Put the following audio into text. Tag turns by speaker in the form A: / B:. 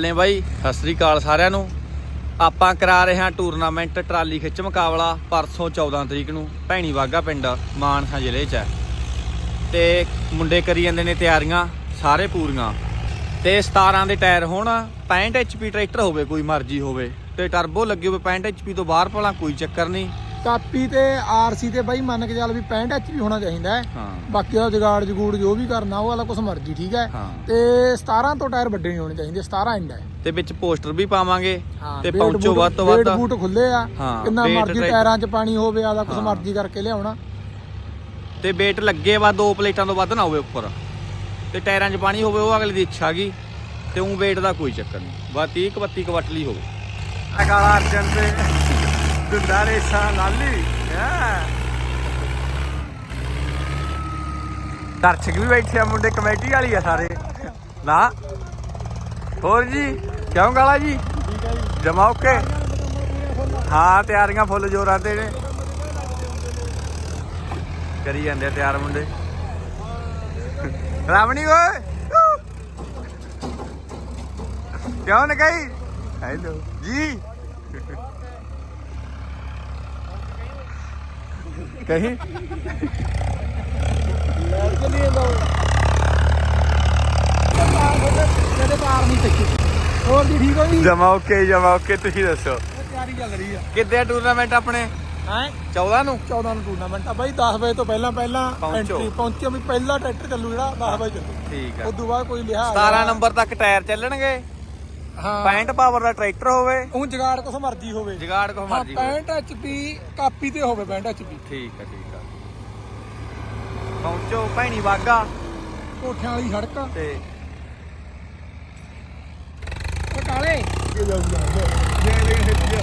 A: ਨੇ ਬਾਈ? ਸਤਿ ਸ੍ਰੀ ਅਕਾਲ ਸਾਰਿਆਂ ਨੂੰ। ਆਪਾਂ ਕਰਾ ਰਹੇ ਹਾਂ ਟੂਰਨਾਮੈਂਟ ਟਰਾਲੀ ਖਿੱਚ ਮੁਕਾਬਲਾ ਪਰਸੋਂ 14 ਤਰੀਕ ਨੂੰ ਭੈਣੀ ਵਾਗਾ ਪਿੰਡ ਮਾਨਸਾ ਜ਼ਿਲ੍ਹੇ 'ਚ ਹੈ। ਤੇ ਮੁੰਡੇ ਕਰੀ ਜਾਂਦੇ ਨੇ ਤਿਆਰੀਆਂ, ਸਾਰੇ ਪੂਰੀਆਂ। ਤੇ 17 ਦੇ ਟਾਇਰ ਹੋਣ 65 HP ਟਰੈਕਟਰ ਹੋਵੇ, ਕੋਈ ਮਰਜ਼ੀ ਹੋਵੇ। ਤੇ ਟਰਬੋ ਲੱਗੇ ਹੋਵੇ 65 HP ਤੋਂ ਬਾਹਰ ਭਲਾ ਕੋਈ ਚੱਕਰ ਨਹੀਂ।
B: ਕਾਪੀ ਤੇ ਆਰਸੀ ਤੇ ਬਾਈ ਮੰਨ ਕੇ ਚੱਲ ਵੀ 65 ਐਚਪੀ ਹੋਣਾ ਚਾਹੀਦਾ ਹੈ।
A: ਹਾਂ।
B: ਬਾਕੀ ਦਾ ਜਗਾੜ ਜਗੂੜ ਜੋ ਵੀ ਕਰਨਾ ਉਹ ਵਾਲਾ ਕੁਝ ਮਰਜ਼ੀ ਠੀਕ ਹੈ। ਤੇ 17 ਤੋਂ ਟਾਇਰ ਵੱਡੇ ਨਹੀਂ ਹੋਣੇ ਚਾਹੀਦੇ 17 ਇੰਡ ਹੈ।
A: ਤੇ ਵਿੱਚ ਪੋਸਟਰ ਵੀ ਪਾਵਾਂਗੇ ਤੇ ਪਹੁੰਚੋ ਵੱਧ ਤੋਂ ਵੱਧ।
B: ਬੂਟ ਖੁੱਲੇ ਆ। ਕਿੰਨਾ ਮਰਜ਼ੀ ਟਾਇਰਾਂ 'ਚ ਪਾਣੀ ਹੋਵੇ ਆਦਾ ਕੁਝ। ਮਰਜ਼ੀ ਕਰਕੇ ਲਿਆਉਣਾ।
A: ਤੇ ਵੇਟ ਲੱਗੇ ਵਾ ਦੋ ਪਲੇਟਾਂ ਤੋਂ ਵੱਧ ਨਾ ਹੋਵੇ ਉੱਪਰ। ਤੇ ਟਾਇਰਾਂ 'ਚ ਪਾਣੀ ਹੋਵੇ ਉਹ ਅਗਲੇ ਦੀ ਇੱਛਾ ਗਈ ਤੇ ਉਹ ਵੇਟ ਦਾ ਕੋਈ ਚੱਕਰ ਨਹੀਂ। ਬਸ 30 32 ਕਵਟਲੀ ਹੋਵੇ। ਅਕਾਲਾ ਅਰਜਨ ਤੇ ਦੁੰਦਾ ਰੇਸਾ ਲਾਲੀ। ਦਰਸ਼ਕ ਵੀ ਬੈਠੇ ਆ ਮੁੰਡੇ, ਕਮੇਟੀ ਵਾਲੀ ਆ ਸਾਰੇ। ਨਾ। ਹੋਰ ਜੀ, ਕਿਉਂ ਗਾਲਾ ਜੀ? ਜਮਾ ਓਕੇ? ਹਾਂ, ਤਿਆਰੀਆਂ ਫੁੱਲ ਜੋਰਾਂ ਤੇ ਨੇ। ਕਰੀ ਜਾਂਦੇ ਤਿਆਰ ਮੁੰਡੇ। ਰਾਵਣੀ ਓਏ। ਕਿਉਂ ਨਾ ਗਈ? ਹੈਲੋ। ਜੀ। ਕਹੀਂ?
B: ਚਲੀਏ ਲੋ ਕਦੇ ਕਾਰ ਨਹੀਂ ਚੱਕੀ ਹੋਰ ਜੀ ਠੀਕ ਹੋ ਜੀ
A: ਜਮਾ ਓਕੇ ਜਮਾ ਓਕੇ ਤੁਸੀਂ ਦੱਸੋ।
B: ਤਿਆਰੀ ਚੱਲ ਰਹੀ ਆ
A: ਕਿੱਦੇ ਟੂਰਨਾਮੈਂਟ ਆਪਣੇ?
B: ਹੈ?
A: 14 ਨੂੰ?
B: 14 ਨੂੰ ਟੂਰਨਾਮੈਂਟ ਆ ਬਾਈ 10 ਵਜੇ ਤੋਂ ਪਹਿਲਾਂ ਪਹਿਲਾਂ। ਐਂਟਰੀ ਪਹੁੰਚੋ ਵੀ ਪਹਿਲਾ ਟਰੈਕਟਰ ਚੱਲੂ ਜਿਹੜਾ 10 ਵਜੇ ਚੱਲੂ।
A: ਠੀਕ ਆ।
B: ਉਸ ਤੋਂ ਬਾਅਦ ਕੋਈ ਲਿਆ
A: 17 ਨੰਬਰ ਤੱਕ ਟਾਇਰ ਚੱਲਣਗੇ?
B: ਹਾਂ।
A: 65 ਪਾਵਰ ਦਾ ਟਰੈਕਟਰ ਹੋਵੇ।
B: ਉਹ ਜਗਾੜ ਕੁਛ ਮਰਜ਼ੀ ਹੋਵੇ।
A: ਜਗਾੜ ਕੋ
B: ਹਾਂ
A: ਮਰਜ਼ੀ ਹੋਵੇ।
B: 65 ਐਚਪੀ ਕਾਪੀ ਤੇ ਹੋਵੇ 65 ਐਚਪੀ
A: ਠੀਕ ਆ ਠੀਕ ਆ। ਪਹੁੰਚੋ ਭੈਣੀ ਵਾਗਾ।
B: ਕੋਠਿਆਂ ਵਾਲੀ ਸੜਕ।
A: ਤੇ
B: ਉਹ ਕਾਲੇ। ਇਹ ਜਾਊਗਾ